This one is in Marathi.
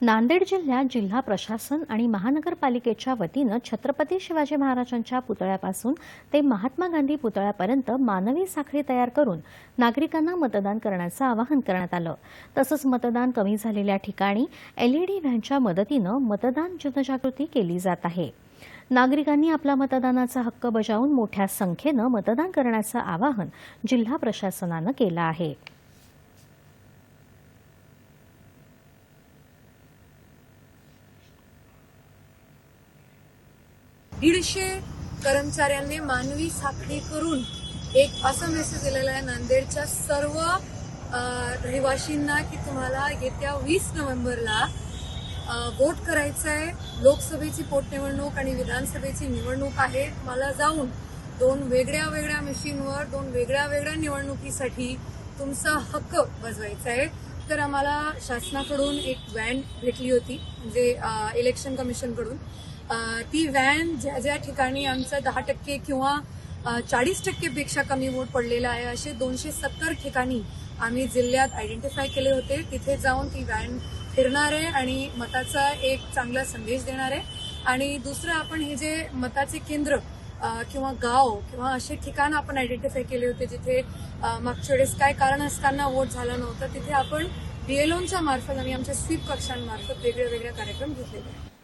नांदेड जिल्ह्यात जिल्हा प्रशासन आणि महानगरपालिकेच्या वतीनं छत्रपती शिवाजी महाराजांच्या पुतळ्यापासून ते महात्मा गांधी पुतळ्यापर्यंत मानवी साखळी तयार करून नागरिकांना मतदान करण्याचं आवाहन करण्यात आलं. तसंच मतदान कमी झालेल्या ठिकाणी एलईडी व्हॅनच्या मदतीनं मतदान जनजागृती केली जात आहे. नागरिकांनी आपला मतदानाचा हक्क बजावून मोठ्या संख्येनं मतदान करण्याचं आवाहन जिल्हा प्रशासनानं केलं आहे. दीडशे कर्मचाऱ्यांनी मानवी साखळी करून एक असं मेसेज दिलेला आहे नांदेडच्या सर्व रहिवाशींना की तुम्हाला येत्या वीस नोव्हेंबरला वोट करायचं आहे लोकसभेची पोटनिवडणूक आणि विधानसभेची निवडणूक आहे. तुम्हाला जाऊन दोन वेगळ्या वेगळ्या मशीनवर दोन वेगळ्या वेगळ्या निवडणुकीसाठी तुमचा हक्क बजवायचा आहे तर आम्हाला शासनाकडून एक व्हॅन भेटली होती म्हणजे इलेक्शन कमिशनकडून ती व्हॅन ज्या ज्या ठिकाणी आमचं दहा टक्के किंवा चाळीस टक्केपेक्षा कमी वोट पडलेला आहे असे दोनशे सत्तर ठिकाणी आम्ही जिल्ह्यात आयडेंटिफाय केले होते. तिथे जाऊन ती व्हॅन फिरणार आहे आणि मताचा एक चांगला संदेश देणार आहे. आणि दुसरं आपण हे जे मताचे केंद्र किंवा गाव किंवा असे ठिकाण आपण आयडेंटिफाय केले होते जिथे मागच्या वेळेस काय कारण असताना वोट झाला नव्हता तिथे आपण बीएलओनच्या मार्फत आणि आमच्या स्वीप कक्षांमार्फत वेगळ्या वेगळ्या कार्यक्रम घेतलेले आहेत